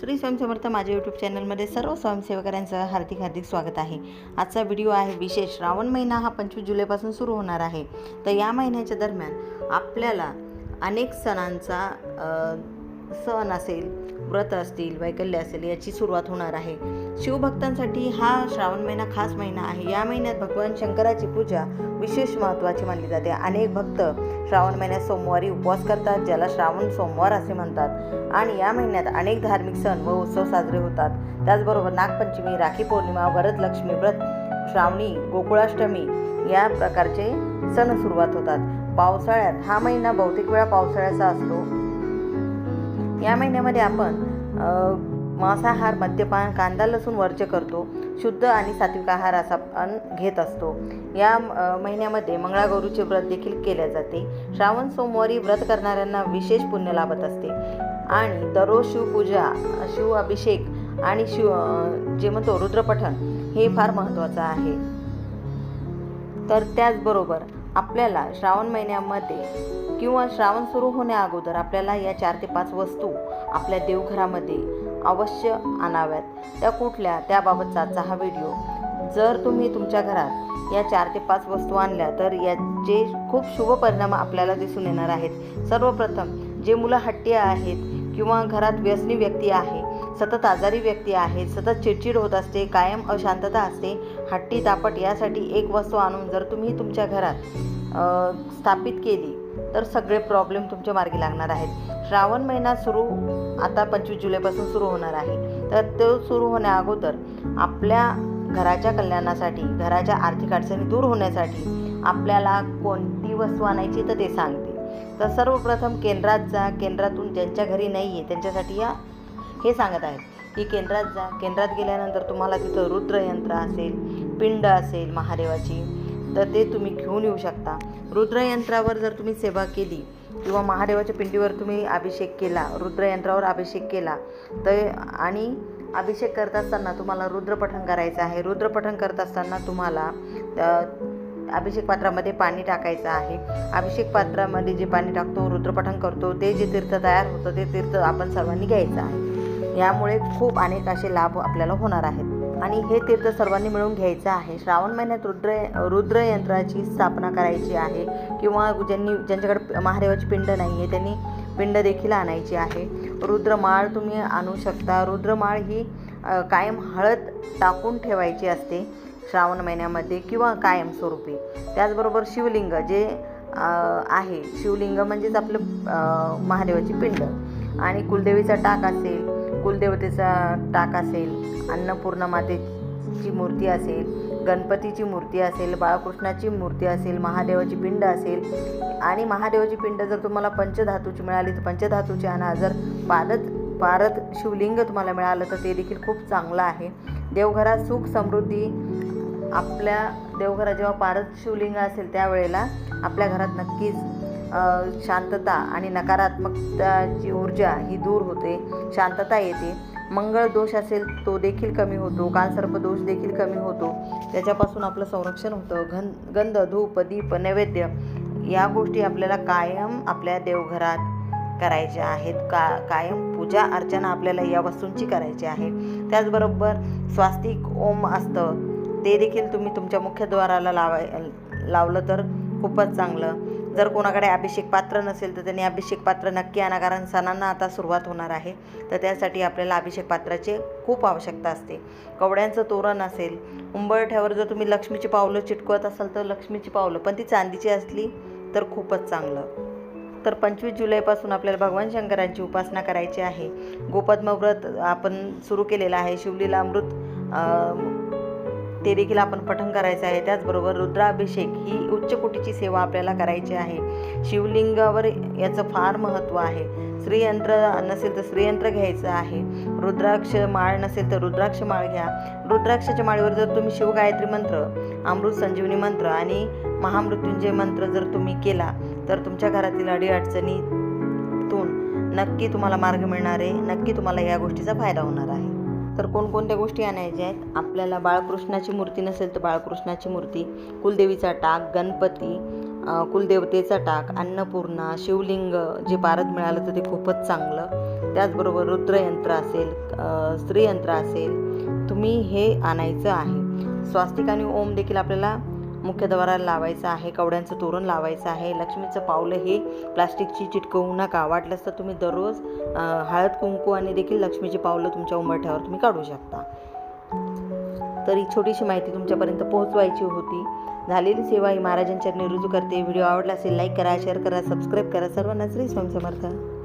श्री स्वयंसमर्थ माझ्या यूट्यूब चॅनलमध्ये सर्व स्वयंसेवकांचं हार्दिक हार्दिक स्वागत आहे. आजचा व्हिडिओ आहे विशेष श्रावण महिना हा पंचवीस जुलैपासून सुरू होणार आहे. तर या महिन्याच्या दरम्यान आपल्याला अनेक सणांचा सण असेल व्रत असतील वैकल्य असेल याची सुरुवात होणार आहे. शिवभक्तांसाठी हा श्रावण महिना खास महिना आहे. या महिन्यात भगवान शंकराची पूजा विशेष महत्त्वाची मानली जाते. अनेक भक्त श्रावण महिन्यात सोमवारी उपवास करतात ज्याला श्रावण सोमवार असे म्हणतात. आणि या महिन्यात अनेक धार्मिक सण व उत्सव साजरे होतात. त्याचबरोबर नागपंचमी राखी पौर्णिमा वरदलक्ष्मी व्रत श्रावणी गोकुळाष्टमी या प्रकारचे सण सुरुवात होतात. पावसाळ्यात हा महिना बहुतेक वेळा पावसाळ्याचा असतो. या महिन्यामध्ये आपण मांसाहार मद्यपान कांदा लसूण वर्ज करतो. शुद्ध आणि सात्विक आहार असा आपण घेत असतो. या महिन्यामध्ये मंगळागौरीचे व्रत देखील केले जाते. श्रावण सोमवारी व्रत करणाऱ्यांना विशेष पुण्य लाभत असते. आणि दररोज शिवपूजा शिव अभिषेक आणि शिव जे म्हणतो रुद्रपठण हे फार महत्त्वाचं आहे. तर त्याचबरोबर आपल्याला श्रावण महिन्यामध्ये किंवा श्रावण सुरू होण्या अगोदर आपल्याला या चार ते पाच वस्तू आपल्या देवघरामध्ये अवश्य आणाव्यात. त्या कुठल्या? त्याबाबतचा हा व्हिडिओ. जर तुम्ही तुमच्या घरात या चार ते पाच वस्तू आणल्या तर याचे खूप शुभ परिणाम आपल्याला दिसून येणार आहेत. सर्वप्रथम जे मुलं हट्टी आहेत किंवा घरात व्यसनी व्यक्ती आहे सतत आजारी व्यक्ती आहे सतत चिडचिड होत असते कायम अशांतता असते हट्टी दापट यासाठी एक वस्तू आणून जर तुम्ही तुमच्या घरात स्थापित केली तर सगळे प्रॉब्लेम तुमच्या मार्गी लागणार आहेत. श्रावण महिना सुरू आता पंचवीस जुलैपासून सुरू होणार आहे. तर तो सुरू होण्या अगोदर आपल्या घराच्या कल्याणासाठी घराच्या आर्थिक अडचणी दूर होण्यासाठी आपल्याला कोणती वस्तू आणायची तर ते सांगते. तर सर्वप्रथम केंद्रात जा केंद्रातून ज्यांच्या घरी नाही आहे त्यांच्यासाठी या हे सांगत आहेत. की केंद्रात जा. केंद्रात गेल्यानंतर तुम्हाला तिथं रुद्रयंत्र असेल पिंड असेल महादेवाची तर ते तुम्ही घेऊन येऊ शकता. रुद्रयंत्रावर जर तुम्ही सेवा केली किंवा महादेवाच्या पिंडीवर तुम्ही अभिषेक केला रुद्रयंत्रावर अभिषेक केला तर आणि अभिषेक करत असताना तुम्हाला रुद्रपठण करायचं आहे. रुद्रपठण करत असताना तुम्हाला अभिषेक पात्रामध्ये पाणी टाकायचं आहे. अभिषेक पात्रामध्ये जे पाणी टाकतो रुद्रपठण करतो ते जे तीर्थ तयार होतं ते तीर्थ आपण सर्वांनी घ्यायचं आहे. यामुळे खूप अनेक असे लाभ आपल्याला होणार आहेत. आणि हे तीर्थ सर्वांनी मिळून घ्यायचं आहे. श्रावण महिन्यात रुद्र रुद्रयंत्राची स्थापना करायची आहे. किंवा ज्यांनी ज्यांच्याकडे महादेवाची पिंड नाही आहे त्यांनी पिंड देखील आणायची आहे. रुद्रमाळ तुम्ही आणू शकता. रुद्रमाळ ही कायम हळद टाकून ठेवायची असते श्रावण महिन्यामध्ये किंवा कायमस्वरूपी त्याचबरोबर शिवलिंग जे आहे. शिवलिंग म्हणजेच आपलं महादेवाची पिंड. आणि कुलदेवीचा टाक असेल कुलदेवतेचा टाक असेल अन्नपूर्णा मातेची मूर्ती असेल गणपतीची मूर्ती असेल बाळकृष्णाची मूर्ती असेल महादेवाची पिंड असेल आणि महादेवाची पिंड जर तुम्हाला पंचधातूची मिळाली तर पंचधातूची आणा जर पारद पारद शिवलिंग तुम्हाला मिळालं तर ते देखील खूप चांगलं आहे. देवघरात सुख समृद्धी आपल्या देवघरात जेव्हा पारद शिवलिंग असेल त्यावेळेला आपल्या घरात नक्कीच शांतता आणि नकारात्मकताची ऊर्जा ही दूर होते शांतता येते. मंगळ दोष असेल तो देखील कमी होतो कालसर्प दोष देखील कमी होतो. त्याच्यापासून आपलं संरक्षण होतं. घन गंध धूप दीप नैवेद्य या गोष्टी आपल्याला कायम आपल्या देवघरात करायच्या आहेत. का कायम पूजा अर्चना आपल्याला या वस्तूंची करायची आहे. त्याचबरोबर स्वास्तिक ओम असतं. ते देखील तुम्ही तुमच्या मुख्यद्वाराला लावाय लावलं तर खूपच चांगलं. जर कोणाकडे अभिषेक पात्र नसेल तर त्यांनी अभिषेक पात्र नक्की आणा कारण सणांना आता सुरुवात होणार आहे. तर त्यासाठी आपल्याला अभिषेक पात्राची खूप आवश्यकता असते. कवड्यांचं तोरण असेल उंबरठ्यावर जर तुम्ही लक्ष्मीची पावलं चिटकवत असाल तर लक्ष्मीची पावलं. पण ती चांदीची असली तर खूपच चांगलं. तर पंचवीस जुलैपासून आपल्याला भगवान शंकरांची उपासना करायची आहे. गोपद्म व्रत आपण सुरू केलेलं आहे. शिवलीला अमृत ते देखील आपण पठण करायचं आहे. त्याचबरोबर रुद्राभिषेक ही उच्च कोटीची सेवा आपल्याला करायची आहे. शिवलिंगावर याचं फार महत्त्व आहे. श्रीयंत्र नसेल तर श्रीयंत्र घ्यायचं आहे. रुद्राक्ष माळ नसेल तर रुद्राक्ष माळ घ्या. रुद्राक्षाच्या माळीवर जर तुम्ही शिवगायत्री मंत्र अमृत संजीवनी मंत्र आणि महामृत्युंजय मंत्र जर तुम्ही केला तर तुमच्या घरातील अडीअडचणीतून नक्की तुम्हाला मार्ग मिळणार आहे. नक्की तुम्हाला या गोष्टीचा फायदा होणार आहे. तर कोणकोणत्या गोष्टी आणायच्या आहेत? आपल्याला बाळकृष्णाची मूर्ती नसेल तर बाळकृष्णाची मूर्ती कुलदेवीचा टाक गणपती कुलदेवतेचा टाक अन्नपूर्णा शिवलिंग जे पारद मिळालं तर ते खूपच चांगलं. त्याचबरोबर रुद्रयंत्र असेल स्त्रीयंत्र असेल तुम्ही हे आणायचं आहे. स्वास्तिक आणि ओम देखील आपल्याला मुख्यद्वाराला लावायचं आहे कवड्यांचं तोरण लावायचं आहे लक्ष्मीचं पावलं हे प्लास्टिकची चिटकवू नका. वाटलंच तर तुम्ही दररोज हळद कुंकू आणि देखील लक्ष्मीची पावलं तुमच्या उंबरठ्यावर तुम्ही काढू शकता. तर ही छोटीशी माहिती तुमच्यापर्यंत पोहोचवायची होती. झालेली सेवा ही महाराजांच्या रुजू करते. व्हिडिओ आवडला असेल लाईक करा शेअर करा सबस्क्राईब करा. सर्वांना श्री स्वयंसमर्थ समर्थ.